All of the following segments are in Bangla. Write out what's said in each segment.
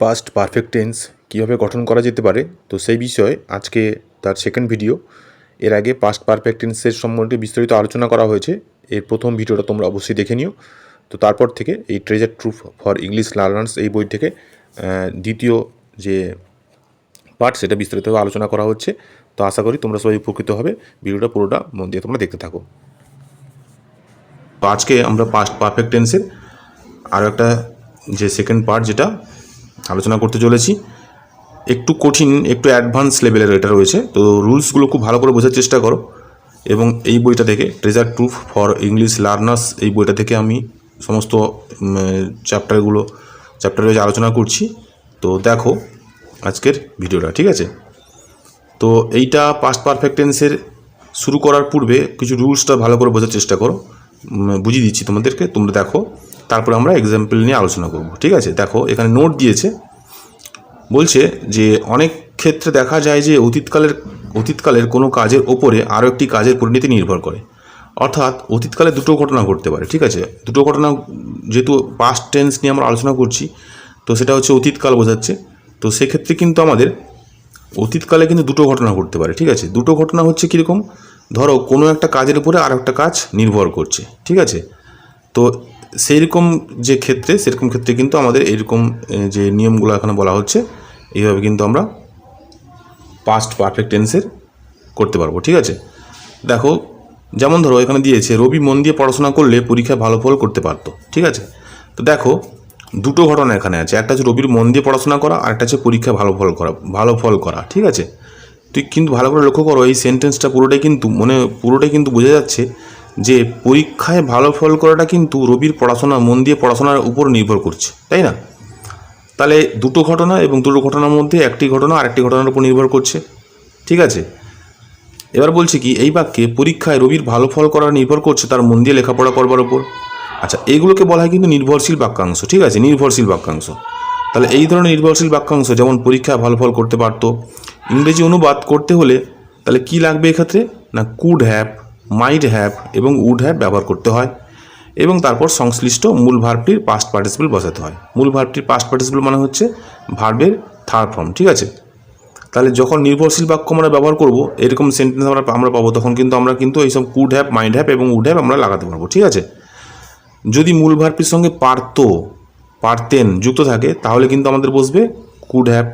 পাস্ট পারফেক্ট টেন্স কীভাবে গঠন করা যেতে পারে, তো সেই বিষয়ে আজকে তার সেকেন্ড ভিডিও এর আগে পাস্ট পারফেক্ট টেন্সের সম্বন্ধে বিস্তারিত আলোচনা করা হয়েছে। এর প্রথম ভিডিওটা তোমরা অবশ্যই দেখে নিও। তো তারপর থেকে এই treasure trove for English learners এই বই থেকে দ্বিতীয় যে পার্ট সেটা বিস্তারিতভাবে আলোচনা করা হচ্ছে। তো আশা করি তোমরা সবাই উপকৃত হবে। ভিডিওটা পুরোটা মন দিয়ে তোমরা দেখতে থাকো। তো আজকে আমরা পাস্ট পারফেক্ট টেন্সের আরও একটা যে সেকেন্ড পার্ট যেটা আলোচনা করতে চলেছি। একটু কঠিন, একটু অ্যাডভান্স লেভেলের এটা রয়েছে। তো রুলসগুলো খুব ভালো করে বোঝার চেষ্টা করো। এবং এই বইটা থেকে treasure trove for English learners এই বইটা থেকে আমি সমস্ত চ্যাপ্টারগুলো চ্যাপ্টারে যে আলোচনা করছি, তো দেখো আজকের ভিডিওটা ঠিক আছে? তো এইটা পাস্ট পারফেক্ট টেন্সের শুরু করার পূর্বে কিছু রুলসটা ভালো করে বোঝার চেষ্টা করো। বুঝিয়ে দিচ্ছি তোমাদেরকে, তোমরা দেখো, তারপরে আমরা এক্সাম্পল নিয়ে আলোচনা করব, ঠিক আছে? দেখো, এখানে নোট দিয়েছে, বলছে যে অনেক ক্ষেত্রে দেখা যায় যে অতীতকালের অতীতকালের কোনো কাজের ওপরে আরও একটি কাজের পরিণতি নির্ভর করে। অর্থাৎ অতীতকালে দুটো ঘটনা ঘটতে পারে, ঠিক আছে? দুটো ঘটনা, যেহেতু পাস্ট টেন্স নিয়ে আমরা আলোচনা করছি, তো সেটা হচ্ছে অতীতকাল বোঝাচ্ছে। তো সেক্ষেত্রে কিন্তু আমাদের অতীতকালে কিন্তু দুটো ঘটনা ঘটতে পারে, ঠিক আছে? দুটো ঘটনা হচ্ছে কীরকম? ধরো কোনো একটা কাজের উপরে আর একটা কাজ নির্ভর করছে, ঠিক আছে? তো সেই রকম যে ক্ষেত্রে সেরকম ক্ষেত্রে কিন্তু আমাদের এইরকম যে নিয়মগুলো এখানে বলা হচ্ছে, এইভাবে কিন্তু আমরা পাস্ট পারফেক্ট টেন্সের করতে পারব, ঠিক আছে? দেখো, যেমন ধরো এখানে দিয়েছে, রবি মন দিয়ে পড়াশোনা করলে পরীক্ষায় ভালো ফল করতে পারতো, ঠিক আছে? তো দেখো, দুটো ঘটনা এখানে আছে, একটা হচ্ছে রবির মন দিয়ে পড়াশোনা করা, আর একটা হচ্ছে পরীক্ষায় ভালো ফল করা, ভালো ফল করা, ঠিক আছে? তুই কিন্তু ভালো করে লক্ষ্য করো, এই সেন্টেন্সটা পুরোটাই কিন্তু মনে, পুরোটাই কিন্তু বোঝা যাচ্ছে যে পরীক্ষায় ভালো ফল করাটা কিন্তু রবির পড়াশোনা, মন দিয়ে পড়াশোনার উপর নির্ভর করছে, তাই না? তাহলে দুটো ঘটনা এবং দুটো ঘটনার মধ্যে একটি ঘটনা আরেকটি ঘটনার উপর নির্ভর করছে, ঠিক আছে? এবার বলছি কি, এই বাক্যে পরীক্ষায় রবির ভালো ফল করা নির্ভর করছে তার মন দিয়ে লেখাপড়া করবার ওপর আচ্ছা এইগুলোকে বলা হয় কিন্তু নির্ভরশীল বাক্যাংশ, ঠিক আছে? নির্ভরশীল বাক্যাংশ। তাহলে এই ধরনের নির্ভরশীল বাক্যাংশ যেমন পরীক্ষা ভালো ফল করতে পারতো, ইংরেজি অনুবাদ করতে হলে তাহলে কি লাগবে এক্ষেত্রে? না কুড হ্যাভ মাইড হ্যাভ এবং উড হ্যাভ ব্যবহার করতে হয় এবং তারপর সংশ্লিষ্ট মূল ভার্বটির পাস্ট পার্টিসিপল বসাতে হয়। মূল ভার্বটির পাস্ট পার্টিসিপল মানে হচ্ছে ভার্বের থার্ড ফর্ম ঠিক আছে? তাহলে যখন নির্ভরশীল বাক্য আমরা ব্যবহার করব, এরকম সেন্টেন্স আমরা আমরা পাবো, তখন কিন্তু আমরা কিন্তু এইসব কুড হ্যাপ মাইন্ড হ্যাপ এবং উড হ্যাপ আমরা লাগাতে পারব, ঠিক আছে? যদি মূল ভার্বটির সঙ্গে পারতো পারতেন, যুক্ত থাকে, তাহলে কিন্তু আমাদের বসবে কুড হ্যাপ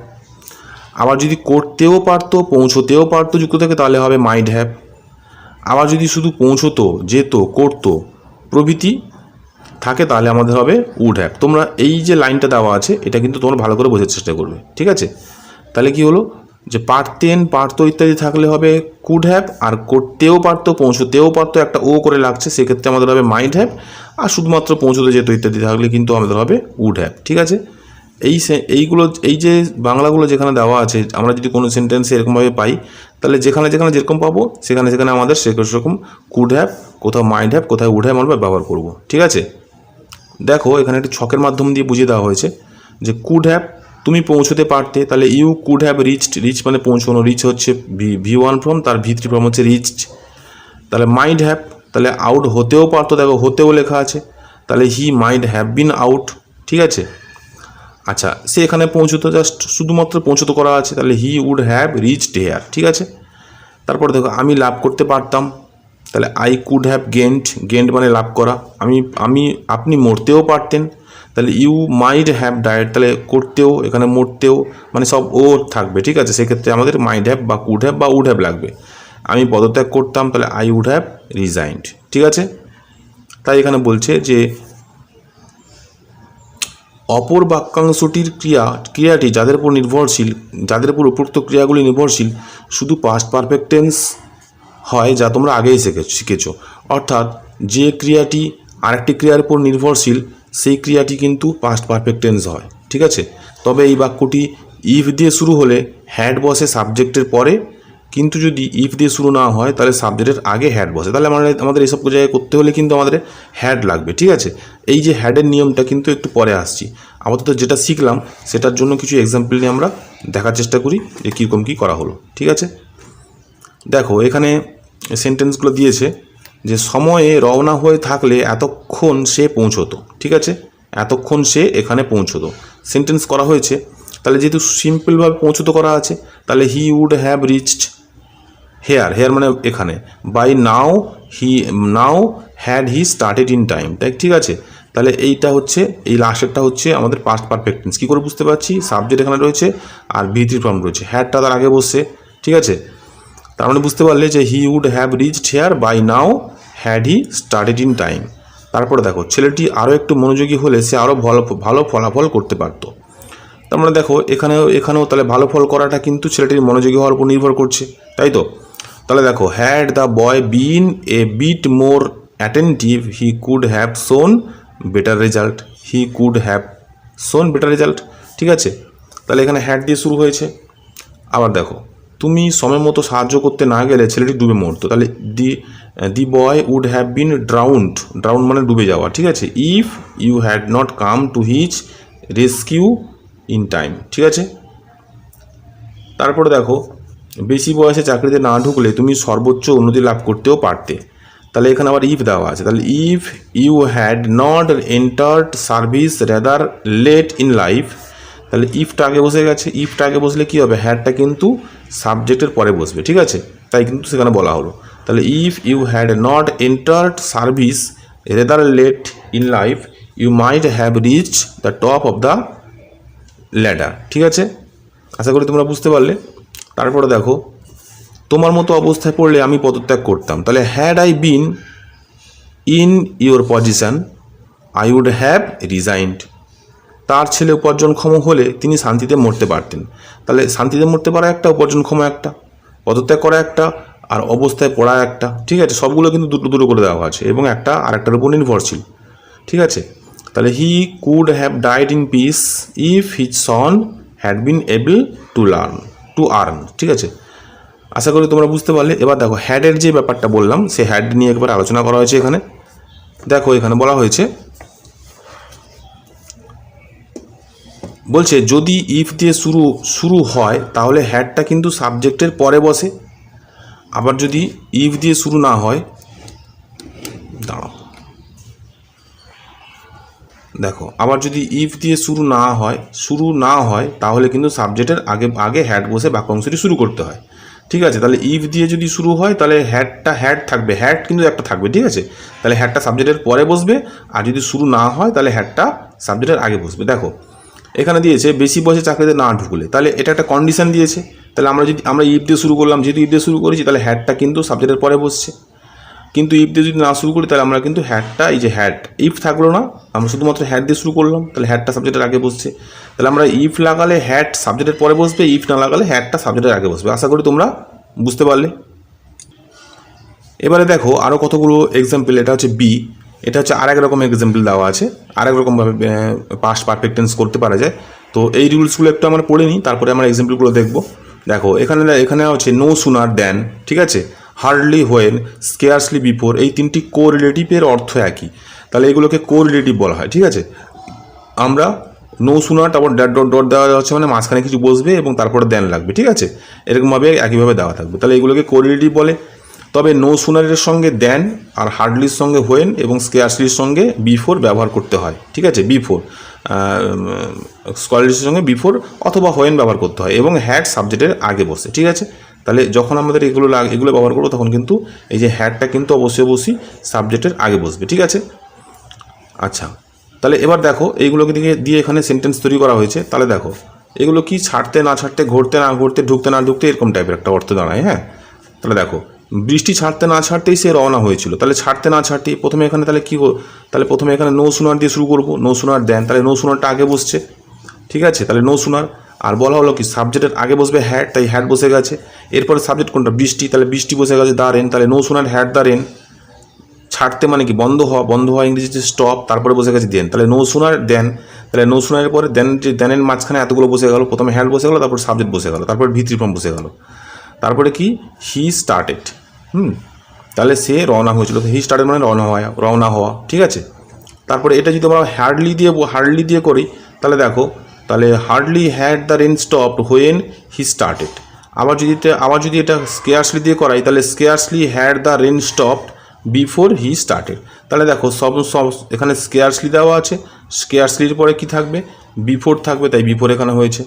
আবার যদি করতেও পারতো, পৌঁছতেও পারতো, যুক্ত থাকে, তাহলে হবে মাইড হ্যাপ আবার যদি শুধু পৌঁছতো, যেত, করতো, প্রভৃতি থাকে, তাহলে আমাদের হবে উড হ্যাপ তোমরা এই যে লাইনটা দেওয়া আছে, এটা কিন্তু তোমরা ভালো করে বোঝার চেষ্টা করবে, ঠিক আছে? তাহলে কি হলো? যে পারতেন পারতো ইত্যাদি থাকলে হবে কুড হ্যাভ আর করতেও পারতো পৌঁছতেও পারতো একটা ও করে লাগছে, সেক্ষেত্রে আমাদের হবে মাইন্ড হ্যাভ আর শুধুমাত্র পৌঁছতে যেত ইত্যাদি থাকলে কিন্তু আমাদের হবে উড হ্যাভ ঠিক আছে? এই এইগুলো, এই যে বাংলাগুলো যেখানে দেওয়া আছে, আমরা যদি কোনো সেন্টেন্সে এরকমভাবে পাই, তাহলে যেখানে যেখানে যেরকম পাবো, সেখানে সেখানে আমাদের সেরকম কুড হ্যাভ কোথাও মাইন্ড হ্যাভ কোথাও উড হ্যাভ আমরা ব্যবহার করব, ঠিক আছে? দেখো এখানে একটি ছকের মাধ্যম দিয়ে বুঝিয়ে দেওয়া হয়েছে যে কুড হ্যাভ তুমি পৌঁছতে পারতে, তাহলে you could have reached reach মানে পৌঁছানো রিচ হচ্ছে ভি ওয়ান ফর্ম তার ভি থ্রি ফর্ম হচ্ছে রিচড তাহলে মাইন্ড হ্যাভ তাহলে আউট হতেও পারতো, দেখো হতেও লেখা আছে। তাহলে he might have been out ঠিক আছে? আচ্ছা সে এখানে পৌঁছতো জাস্ট শুধুমাত্র পৌঁছতো করা আছে, তাহলে he would have reached here ঠিক আছে? তারপর দেখো, আমি লাভ করতে পারতাম, তাহলে I could have gained gained মানে লাভ করা। আমি আমি, আপনি মরতেও পারতেন তাহলে ইউ মাইড হ্যাভ ডায়েট তাহলে করতেও, এখানে মরতেও মানে সব ও থাকবে, ঠিক আছে? সেক্ষেত্রে আমাদের মাইড হ্যাভ বা কুড হ্যাভ বা উড হ্যাভ লাগবে। আমি পদত্যাগ করতাম, তাহলে আই উড হ্যাভ রিজাইন্ড ঠিক আছে? তাই এখানে বলছে যে, অপর বাক্যাংশটির ক্রিয়া, ক্রিয়াটি যাদের উপর নির্ভরশীল, যাদের উপর উপরোক্ত ক্রিয়াগুলি নির্ভরশীল, শুধু পাস্ট পারফেক্ট টেন্স হয় যা তোমরা আগেই শিখে শিখেছো। অর্থাৎ যে ক্রিয়াটি আরেকটি ক্রিয়ার উপর নির্ভরশীল সেই ক্রিয়াটি কিন্তু পাস্ট পারফেক্ট টেন্স হয়, ঠিক আছে? তবে এই বাক্যটি ইফ দিয়ে শুরু হলে হ্যাড বসে সাবজেক্টের পরে, কিন্তু যদি ইফ দিয়ে শুরু না হয়, তাহলে সাবজেক্টের আগে হ্যাড বসে। তাহলে আমাদের আমাদের এইসব জায়গায় করতে হলে কিন্তু আমাদের হ্যাড লাগবে, ঠিক আছে? এই যে হ্যাডের নিয়মটা কিন্তু একটু পরে আসছি। আপাতত যেটা শিখলাম, সেটার জন্য কিছু এক্সাম্পল নিয়ে আমরা দেখার চেষ্টা করি যে কীরকম কী করা হলো, ঠিক আছে? দেখো, এখানে সেন্টেন্সগুলো দিয়েছে যে সময়ে রওনা হয়ে থাকলে এতক্ষণ সে পৌঁছতো, ঠিক আছে? এতক্ষণ সে এখানে পৌঁছতো। সেন্টেন্স করা হয়েছে। তাহলে যেহেতু সিম্পলভাবে পৌঁছতে করা আছে, তাহলে he would have reached here here মানে এখানে। By now he now had he started in time তাই ঠিক আছে? তাহলে এইটা হচ্ছে, এই লাস্টেরটা হচ্ছে আমাদের পাস্ট পারফেক্ট টেন্স কী করে বুঝতে পারছি? সাবজেক্ট এখানে রয়েছে আর ভিত্রি ফর্ম রয়েছে। হ্যাডটা তার আগে বসছে, ঠিক আছে? তার মানে বুঝতে পারলে যে he would have reached here by now had he started in time তারপরে দেখো, ছেলেটি আরও একটু মনোযোগী হলে সে আরও ভালো ভালো ফলাফল করতে পারতো। তার মানে দেখো, এখানেও এখানেও তাহলে ভালো ফল করাটা কিন্তু ছেলেটির মনোযোগী হওয়ার উপর নির্ভর করছে, তাই তো? তাহলে দেখো had the boy been a bit more attentive he could have shown better result he could have shown better result ঠিক আছে? তাহলে এখানে হ্যাড দিয়ে শুরু হয়েছে। আবার দেখো তুমি সময় মতো সাহায্য করতে না গেলে ছেলেটি ডুবে মরতো। তাহলে the the boy would have been drowned drowned মানে ডুবে যাওয়া, ঠিক আছে? If you had not come to his rescue in time ঠিক আছে? তারপরে দেখো, বেশি বয়সে চাকরিতে না ঢুকলে তুমি সর্বোচ্চ উন্নতি লাভ করতেও পারতে। তাহলে এখানে আবার ইফ দেওয়া আছে। তাহলে if you had not entered service rather late in life তাহলে ইফটা আগে বসে গেছে। ইফটা আগে বসলে কী হবে? হ্যাডটা কিন্তু সাবজেক্টের পরে বসবে, ঠিক আছে? তাই কিন্তু সেখানে বলা হলো। তাহলে if you had not entered service rather late in life you might have reach the top of the ladder ঠিক আছে? আশা করি তোমরা বুঝতে পারলে। তারপরে দেখো, তোমার মতো অবস্থায় পড়লে আমি পদত্যাগ করতাম। তাহলে had I been in your position I would have resigned তার ছেলে উপার্জনক্ষম হলে তিনি শান্তিতে মরতে পারতেন। তাহলে শান্তিতে মরতে পারা একটা, উপার্জনক্ষম একটা, পদত্যাগ করা একটা, আর অবস্থায় পড়া একটা, ঠিক আছে? সবগুলো কিন্তু দুটো দুটো করে দেওয়া আছে এবং একটা আর একটার উপর নির্ভরশীল, ঠিক আছে? তাহলে he could have died in peace if his son had been able to learn to earn ঠিক আছে? আশা করি তোমরা বুঝতে পারলে। এবার দেখো হ্যাডের যে ব্যাপারটা বললাম, সে হ্যাড নিয়ে একবার আলোচনা করা হয়েছে এখানে। দেখো, এখানে বলা হয়েছে বলছে, যদি ইফ দিয়ে শুরু শুরু হয়, তাহলে হ্যাডটা কিন্তু সাবজেক্টের পরে বসে। আবার যদি ইফ দিয়ে শুরু না হয়, দাঁড়াও। দেখো, আবার যদি ইফ দিয়ে শুরু না হয়, শুরু না হয়, তাহলে কিন্তু সাবজেক্টের আগে আগে হ্যাড বসে বাক্যাংশটি শুরু করতে হয়। ঠিক আছে? তাহলে ইফ দিয়ে যদি শুরু হয়, তাহলে হ্যাডটা হ্যাড থাকবে। হ্যাড কিন্তু একটা থাকবে, ঠিক আছে? তাহলে হ্যাডটা সাবজেক্টের পরে বসবে, আর যদি শুরু না হয়, তাহলে হ্যাডটা সাবজেক্টের আগে বসবে। দেখো এখানে দিয়েছে বেশি বয়সে চাকরিতে না ঢুকলে। তাহলে এটা একটা কন্ডিশন দিয়েছে। তাহলে আমরা যদি আমরা ইফ দিয়ে শুরু করলাম, যেহেতু ইফ দিয়ে শুরু করেছি, তাহলে হ্যাডটা কিন্তু সাবজেক্টের পরে বসছে। কিন্তু ইফ দিয়ে যদি না শুরু করি, তাহলে আমরা কিন্তু হ্যাডটা এই যে হ্যাড ইফ থাকল না, আমরা শুধুমাত্র হ্যাড দিয়ে শুরু করলাম, তাহলে হ্যাডটা সাবজেক্টের আগে বসছে। তাহলে আমরা ইফ লাগালে হ্যাড সাবজেক্টের পরে বসবে ইফ না লাগালে হ্যাডটা সাবজেক্টের আগে বসবে। আশা করি তোমরা বুঝতে পারলে। এবারে দেখো আরও কতগুলো এক্সাম্পল এটা হচ্ছে বি এটা হচ্ছে আরেক রকম এক্সাম্পল দেওয়া আছে। আরেক রকমভাবে পাস্ট পারফেক্ট টেন্স করতে পারা যায়। তো এই রুলসগুলো একটু আমরা পড়ে নিই, তারপরে আমরা এক্সাম্পলগুলো দেখব। দেখো, এখানে এখানে হচ্ছে নো সুনার দেন ঠিক আছে? হার্ডলি হোয়েন স্কেয়ারসলি বিফোর এই তিনটি কো রিলেটিভের অর্থ একই। তাহলে এগুলোকে কো রিলেটিভ বলা হয়, ঠিক আছে? আমরা নো সুনার তারপর ডট ডট ডট দেওয়া হচ্ছে মানে মাঝখানে কিছু বসবে এবং তারপরে দেন লাগবে, ঠিক আছে? এরকমভাবে একইভাবে দেওয়া থাকবে। তাহলে এগুলোকে কো রিলেটিভ বলে। তবে নো সুনারের সঙ্গে দেন আর হার্ডলির সঙ্গে হোয়েন এবং স্কেয়ারসলির সঙ্গে বিফোর ব্যবহার করতে হয়, ঠিক আছে? বিফোর স্কলারির সঙ্গে বিফোর অথবা হোয়েন ব্যবহার করতে হয় এবং হ্যাড সাবজেক্টের আগে বসে, ঠিক আছে? তাহলে যখন আমাদের এগুলো এগুলো ব্যবহার করব তখন কিন্তু এই যে হ্যাডটা কিন্তু অবশ্যই অবশ্যই সাবজেক্টের আগে বসবে, ঠিক আছে? আচ্ছা তাহলে এবার দেখো, এইগুলোকে দিকে দিয়ে এখানে সেন্টেন্স তৈরি করা হয়েছে। তাহলে দেখো, এগুলো কি ছাড়তে না ছাড়তে, ঘুরতে না ঘুরতে, ঢুকতে না ঢুকতে এরকম টাইপের একটা অর্থ দাঁড়ায় হ্যাঁ? তাহলে দেখো বৃষ্টি ছাড়তে না ছাড়তেই সে রওনা হয়েছিল। তাহলে ছাড়তে না ছাড়তেই প্রথমে এখানে তাহলে কী তাহলে প্রথমে এখানে নো সুনার দিয়ে শুরু করব। No sooner than. তাহলে নো সুনারটা আগে বসছে। ঠিক আছে? তাহলে নো সুনার আর বলা হলো কি সাবজেক্টের আগে বসবে হ্যাড তাই হ্যাড বসে গেছে। এরপরে সাবজেক্ট কোনটা? বৃষ্টি। তাহলে বৃষ্টি বসে গেছে দা রেন তাহলে no sooner had the rain ছাড়তে মানে কি, বন্ধ হওয়া। বন্ধ হওয়া ইংরেজিতে স্টপ তারপরে বসে গেছে দেন তাহলে নো সুনার দেন। তাহলে নো সুনারের পরে দেন দেনের মাঝখানে এতগুলো বসে গেল। প্রথমে হ্যাড বসে গেলো, তারপর সাবজেক্ট বসে গেলো। তারপর ভিত্রি ফর্ম বসে গেলো। তারপরে কি? He started hmm? তাহলে সে রওনা হয়েছিল। হি স্টার্টেড মানে রওনা হওয়া রওনা হওয়া, ঠিক আছে? তারপরে এটা যদি আমরা হার্ডলি দিয়ে হার্ডলি দিয়ে করি, তাহলে দেখো, তাহলে hardly had the rain stop when he started আবার যদি আবার যদি এটা স্কেয়ারসলি দিয়ে করাই, তাহলে scarcely had the rain stop before he started তাহলে দেখো, সব সব এখানে স্কেয়ারসলি দেওয়া আছে। স্কেয়ারসলির পরে কি থাকবে? বিফোর থাকবে, তাই বিফোর এখানে হয়েছে।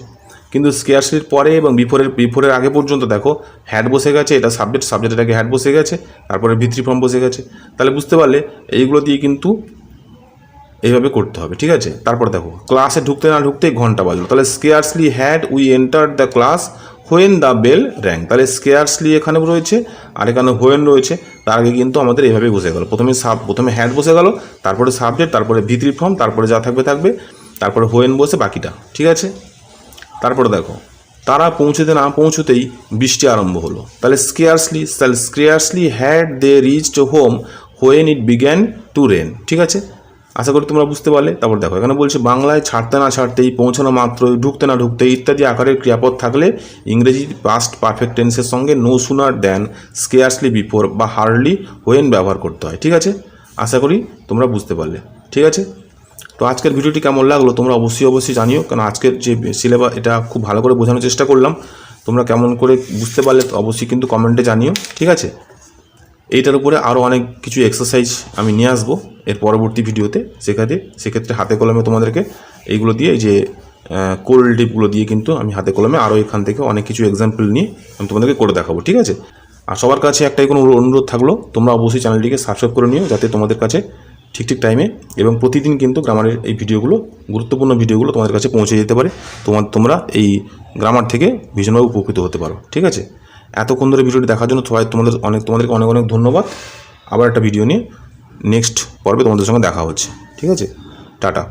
কিন্তু স্কেয়ারসলির পরে এবং বিফোরের বিফোরের আগে পর্যন্ত দেখো হ্যাড বসে গেছে, এটা সাবজেক্ট সাবজেক্টের আগে হ্যাড বসে গেছে, তারপরে ভিত্রি ফর্ম বসে গেছে। তাহলে বুঝতে পারলে এইগুলো দিয়ে কিন্তু এইভাবে করতে হবে, ঠিক আছে? তারপর দেখো ক্লাসে ঢুকতে না ঢুকতেই ঘণ্টা বাজলো। তাহলে scarcely had we enter the class when the bell rank তাহলে স্কেয়ারসলি এখানে রয়েছে আর এখানে হোয়েন রয়েছে, তার আগে কিন্তু আমাদের এইভাবে বসে গেল। প্রথমে সাব প্রথমে হ্যাড বসে গেল, তারপরে সাবজেক্ট তারপরে ভিত্রি ফর্ম তারপরে যা থাকবে থাকবে, তারপরে হোয়েন বসে বাকিটা, ঠিক আছে? তারপরে দেখো, তারা পৌঁছতে না পৌঁছতেই বৃষ্টি আরম্ভ হলো। তাহলে স্কেয়ারসলি তাহলে scarcely had they reached home when it began to rain ঠিক আছে? আশা করি তোমরা বুঝতে পারলে। তারপর দেখো, এখানে বলছে, বাংলায় ছাড়তে না ছাড়তেই, পৌঁছানো মাত্রই, ঢুকতে না ঢুকতেই ইত্যাদি আকারের ক্রিয়াপদ থাকলে ইংরেজি পাস্ট পারফেক্ট টেন্সের সঙ্গে no sooner then scarcely before বা হার্ডলি হোয়েন ব্যবহার করতে হয়, ঠিক আছে? আশা করি তোমরা বুঝতে পারলে, ঠিক আছে? তো আজকের ভিডিওটি কেমন লাগল তোমরা অবশ্যই অবশ্যই জানিও কারণ আজকের যে সিলেবাস এটা খুব ভালো করে বোঝানোর চেষ্টা করলাম। তোমরা কেমন করে বুঝতে পারলে অবশ্যই কিন্তু কমেন্টে জানিও, ঠিক আছে? এইটার উপরে আরও অনেক কিছু এক্সারসাইজ আমি নিয়ে আসব এর পরবর্তী ভিডিওতে সেখানে, সেক্ষেত্রে হাতে কলমে তোমাদেরকে এইগুলো দিয়ে যে কোল্ড ডিপগুলো দিয়ে কিন্তু আমি হাতে কলমে আরও এখান থেকে অনেক কিছু এক্সাম্পল নিয়ে আমি তোমাদেরকে করে দেখাবো, ঠিক আছে? আর সবার কাছে একটাই কোনো অনুরোধ থাকল, তোমরা অবশ্যই চ্যানেলটিকে সাবস্ক্রাইব করে নিও, যাতে তোমাদের কাছে ঠিক ঠিক টাইমে এবং প্রতিদিন কিন্তু গ্রামারের এই ভিডিওগুলো, গুরুত্বপূর্ণ ভিডিওগুলো তোমাদের কাছে পৌঁছে যেতে পারে। তোমার, তোমরা এই গ্রামার থেকে ভীষণভাবে উপকৃত হতে পারো, ঠিক আছে? এতক্ষণ ধরে ভিডিওটি দেখার জন্য সবাই তোমাদের অনেক, তোমাদেরকে অনেক অনেক ধন্যবাদ। আবার একটা ভিডিও নিয়ে নেক্সট পর্বে তোমাদের সঙ্গে দেখা হচ্ছে, ঠিক আছে? টাটা।